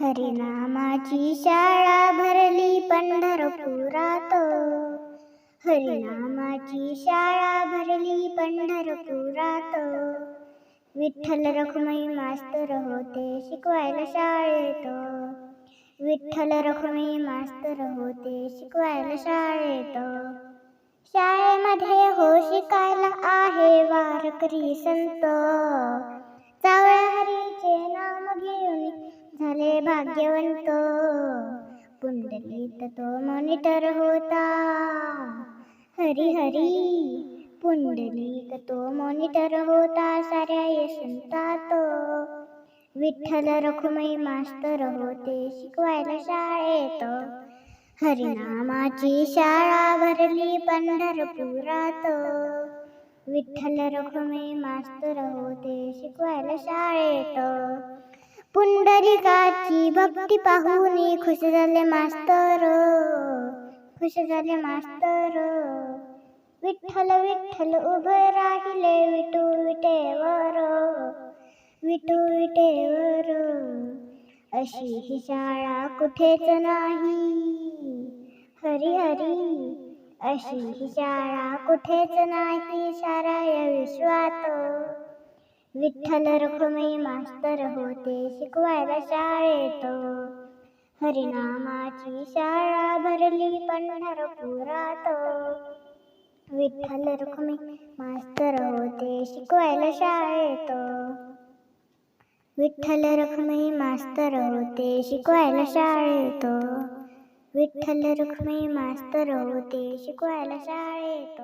हरिनामाची शाळा भरली पंढरपुरात. हरिनामाची शाळा भरली पंढरपुरात. विठ्ठल रखुमाई मास्तर होते शिकवायला शाळेत. विठ्ठल रखुमाई मास्तर होते शिकवायला शाळेत. शाळेमध्ये हो शिकायला आहे वारकरी संत. झाले भाग्यवंत. पुंडलीत तो मॉनिटर होता. हरी हरी पुंडलीक तो मॉनिटर होता. साऱ्या यशंतात विठ्ठल रखुमाई मास्तर होते शिकवायला शाळेत. हरिनामाची शाळा भरली पंढरपुरात. विठ्ठल रखुमाई मास्तर होते शिकवायला शाळेत. पुंडरिकाची भक्ती पाहून खुश झाले मास्तर. खुश झाले मास्तर. विठ्ठल विठ्ठल उभे राहिले विटू विटेवर. विटू विटेवर. अशी ही शाळा कुठेच नाही. हरी हरी. अशी ही शाळा कुठेच नाही. साऱ्या विश्वात. विठ्ठल रखुमाई मास्तर होते शिकवायला शाळेत हरिनामाची शाळा भरली पंढरपुरात. विठ्ठल रखुमाई मास्तर होते शिकवायला शाळेत विठ्ठल रखुमाई मास्तर होते शिकवायला शाळेत विठ्ठल रखुमाई मास्तर होते शिकवायला शाळेत